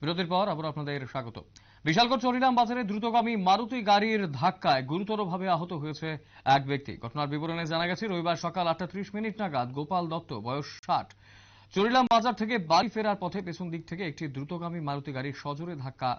বিরতির পর আবার আপনাদের স্বাগত। বিশালগড় চরিরাম বাজারে দ্রুতগামী মারুতি গাড়ির ধাক্কায় গুরুতরভাবে আহত হয়েছে এক ব্যক্তি। ঘটনার বিবরণে জানা গেছে, রবিবার সকাল আটটা ত্রিশ মিনিট নাগাদ গোপাল দত্ত, বয়স ষাট চরিলাম বাজার থেকে বাড়ি ফেরার পথে পেছন দিক থেকে একটি দ্রুতগামী মারুতি গাড়ির সজোরে ধাক্কা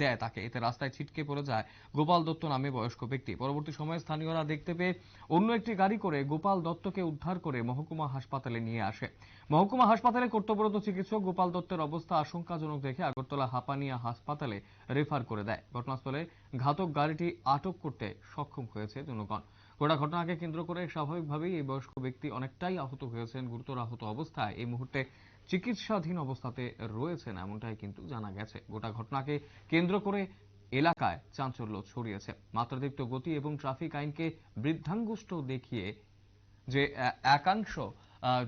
দেয় তাকে। এতে রাস্তায় ছিটকে পড়ে যায় গোপাল দত্ত নামে বয়স্ক ব্যক্তি। পরবর্তী সময়ে স্থানীয়রা দেখতে পেয়ে অন্য একটি গাড়ি করে গোপাল দত্তকে উদ্ধার করে মহকুমা হাসপাতালে নিয়ে আসে। মহকুমা হাসপাতালে কর্তব্যরত চিকিৎসক গোপাল দত্তের অবস্থা আশঙ্কাজনক দেখে আগরতলা হাপানিয়া হাসপাতালে রেফার করে দেয়। ঘটনাস্থলে ঘাতক গাড়িটি আটক করতে সক্ষম হয়েছে জনগণ গোটা ঘটনাকে কেন্দ্র করে স্বাভাবিকভাবেই এই বয়স্ক ব্যক্তি অনেকটাই আহত হয়েছেন। গুরুতর আহত অবস্থায় এই মুহূর্তে চিকিৎসাধীন অবস্থাতে রয়েছেন এমনটাই কিন্তু জানা গেছে। গোটা ঘটনাকে কেন্দ্র করে এলাকায় চাঞ্চল্য ছড়িয়েছে। মাত্রাতিরিক্ত গতি এবং ট্রাফিক আইনকে বৃদ্ধাঙ্গুষ্ট দেখিয়ে যে একাংশ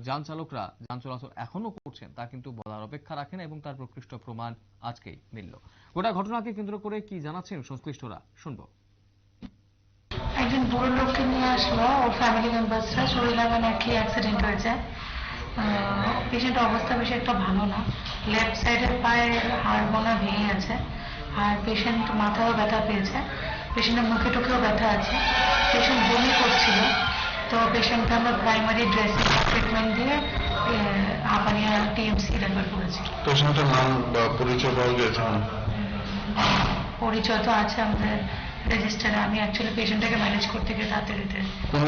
যান চালকরা যান চলাচল এখনও করছেন, তা কিন্তু বলার অপেক্ষা রাখেন এবং তার প্রকৃষ্ট প্রমাণ আজকেই মিলল। গোটা ঘটনাকে কেন্দ্র করে কি জানাচ্ছেন সংশ্লিষ্টরা? শুনব। একজন বুড়ো লোককে নিয়ে আসলো, ওর ফ্যামিলি মেম্বার্সরা শরীর লাগানো আর অ্যাক্সিডেন্ট হয়েছে। পেশেন্টের অবস্থা বেশি একটা ভালো না। লেফট সাইডের পায়ের হাড় বোনা ভেঙে আছে আর পেশেন্ট মাথাও ব্যথা পেয়েছে। পেশেন্টের মুখে টুকেও ব্যথা আছে। পেশেন্ট বমি করছিল। তো পেশেন্টকে আমরা প্রাইমারি ড্রেসিং ট্রিটমেন্ট দিয়ে হাপানিয়া টিএমসি রেফার করেছি। পেশেন্টের নাম বা পরিচয় পাওয়া গেছে পরিচয় তো আছে আমাদের রেজিস্টারে আমি অ্যাকচুয়ালি পেশেন্টটাকে ম্যানেজ করতে গিয়ে তাড়াতাড়িতে কোন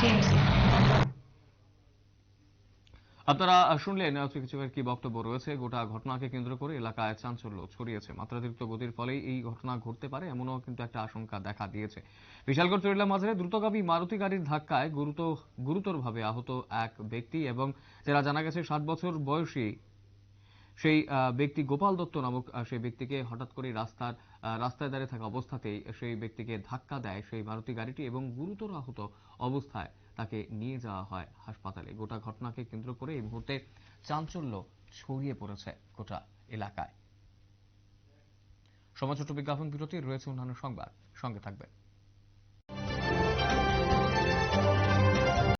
টিএমসি আপনারা শুনলেন চিকিৎসকের কি বক্তব্য রয়েছে। গোটা ঘটনাকে কেন্দ্র করে এলাকায় চাঞ্চল্য ছড়িয়েছে। মাত্রাতিরিক্ত গতির ফলে এই ঘটনা ঘটতে পারে, এমনও কিন্তু একটা আশঙ্কা দেখা দিয়েছে। বিশালগড় চরিলা মাঝারে দ্রুতগামী মারুতি গাড়ির ধাক্কায় গুরুতর গুরুতরভাবে আহত এক ব্যক্তি এবং যারা জানা গেছে সাত বছর বয়সী সেই ব্যক্তি গোপাল দত্ত নামক সেই ব্যক্তিকে হঠাৎ করে রাস্তার রাস্তায় দাঁড়িয়ে থাকা অবস্থাতেই সেই ব্যক্তিকে ধাক্কা দেয় সেই মারুতি গাড়িটি এবং গুরুতর আহত অবস্থায় তাকে নিয়ে যাওয়া হয় হাসপাতালে। গোটা ঘটনাকে কেন্দ্র করে এই মুহূর্তে চাঞ্চল্য ছড়িয়ে পড়েছে গোটা এলাকায়। সমাজ ছোট বিজ্ঞাপন বিরতি রয়েছে অন্যান্য সংবাদ। সঙ্গে থাকবেন।